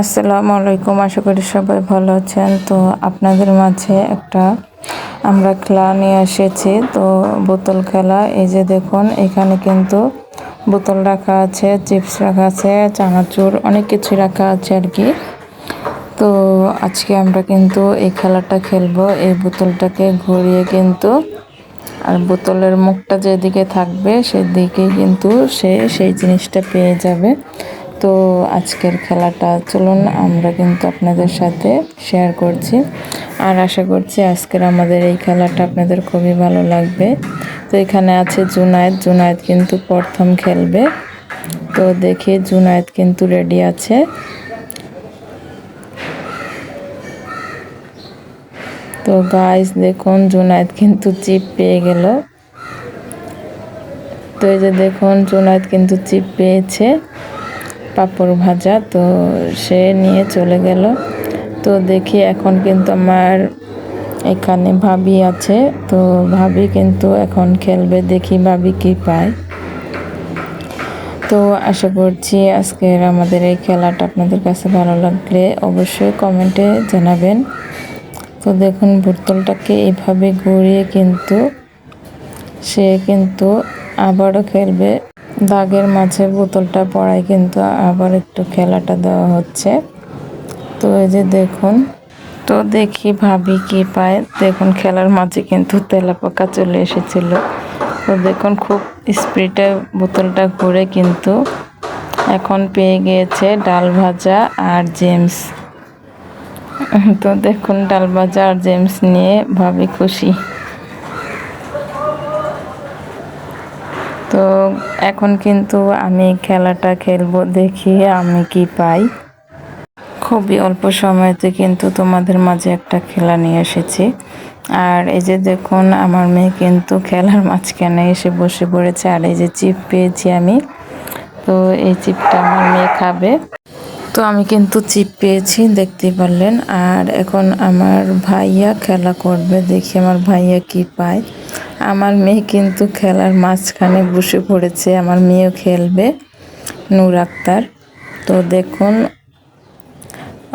আসসালামু আলাইকুম, আশা করি সবাই ভালো আছেন। তো আপনাদের মাঝে একটা আমরা খেলা নিয়ে এসেছি। তো বোতল খেলা, এই যে দেখুন, এখানে কিন্তু বোতল রাখা আছে, চিপস রাখা আছে, চানাচুর, অনেক কিছু রাখা আছে আর কি। তো আজকে আমরা কিন্তু এই খেলাটা খেলব। এই বোতলটাকে ঘুরিয়ে কিন্তু আর বোতলের মুখটা যেদিকে থাকবে, সেদিকেই কিন্তু সে সেই জিনিসটা পেয়ে যাবে। তো আজকের খেলাটা চলুন, আমরা কিন্তু আপনাদের সাথে শেয়ার করছি। আর আশা করছি আজকের আমাদের এই খেলাটা আপনাদের খুবই ভালো লাগবে। তো এখানে আছে জুনায়েদ। জুনায়েদ কিন্তু প্রথম খেলবে। তো দেখি জুনায়েদ কিন্তু রেডি আছে। তো গাইস দেখুন, জুনায়েদ কিন্তু চিপ পেয়ে গেল। তো এই যে দেখুন, জুনায়েদ কিন্তু চিপ পেয়েছে। পাঁপড় ভাজা, তো সে নিয়ে চলে গেল। তো দেখি এখন কিন্তু আমার এখানে ভাবি আছে। তো ভাবি কিন্তু এখন খেলবে, দেখি ভাবি কি পায়। তো আশা করছি আজকের আমাদের এই খেলাটা আপনাদের কাছে ভালো লাগলে অবশ্যই কমেন্টে জানাবেন। তো দেখুন, বোতলটাকে এইভাবে ঘুরিয়ে কিন্তু সে কিন্তু আবারও খেলবে। দাগের মাঝে বোতলটা পড়ায় কিন্তু আবার একটু খেলাটা দেওয়া হচ্ছে। তো এই যে দেখুন, তো দেখি ভাবি কি পায়। দেখুন খেলার মাঝে কিন্তু তেলাপোকা চলে এসেছিল। তো দেখুন খুব স্পিডে বোতলটা ঘুরে কিন্তু এখন পেয়ে গিয়েছে ডাল ভাজা আর জেমস। তো দেখুন ডাল ভাজা আর জেমস নিয়ে ভাবি খুশি। তো এখন কিন্তু আমি খেলাটা খেলব, দেখি আমি কি পাই। খুবই অল্প সময়তে কিন্তু তোমাদের মাঝে একটা খেলা নিয়ে এসেছি। আর এই যে দেখুন, আমার মেয়ে কিন্তু খেলার মাঝখানে এসে বসে পড়েছে, আর এই যে চিপ পেয়েছি আমি। তো এই চিপটা আমার মেয়ে খাবে। তো আমি কিন্তু চিপ পেয়েছি দেখতে পারলেন। আর এখন আমার ভাইয়া খেলা করবে, দেখি আমার ভাইয়া কি পায়। আমার মেয়ে কিন্তু খেলার মাঝখানে বসে পড়েছে, আমার মেয়েও খেলবে, নূর আক্তার। তো দেখুন,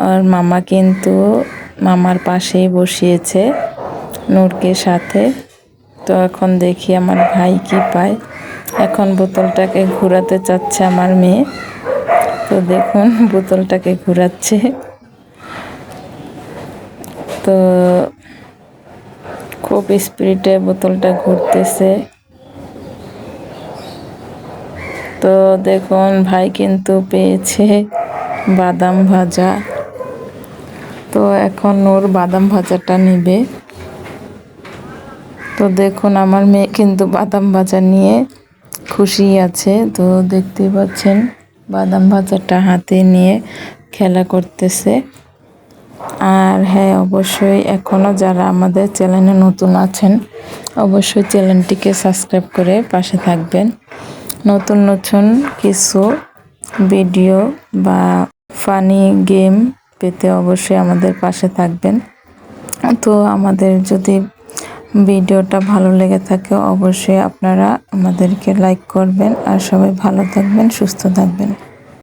আর মামা কিন্তু মামার পাশেই বসিয়েছে, নূরকে সাথে। তো এখন দেখি আমার ভাই কি পায়। এখন বোতলটাকে ঘুরাতে চাচ্ছে আমার মেয়ে। তো দেখুন, বোতলটাকে ঘুরাচ্ছে। তো খুব স্পিডে বোতলটা ঘুরতেছে। তো দেখুন, ভাই কিন্তু পেয়েছে বাদাম ভাজা। তো এখন ওর বাদাম ভাজাটা নিবে। তো দেখুন, আমার মেয়ে কিন্তু বাদাম ভাজা নিয়ে খুশি আছে। তো দেখতে পাচ্ছেন, বাদাম ভাজাটা হাতে নিয়ে খেলা করতেছে। আর হ্যাঁ অবশ্যই এখনও যারা আমাদের চ্যানেলে নতুন আছেন, অবশ্যই চ্যানেলটিকে সাবস্ক্রাইব করে পাশে থাকবেন। নতুন নতুন কিছু ভিডিও বা ফানি গেম পেতে অবশ্যই আমাদের পাশে থাকবেন। তো আমাদের যদি ভিডিওটা ভালো লেগে থাকে, অবশ্যই আপনারা আমাদেরকে লাইক করবেন আর সবাই ভালো থাকবেন, সুস্থ থাকবেন।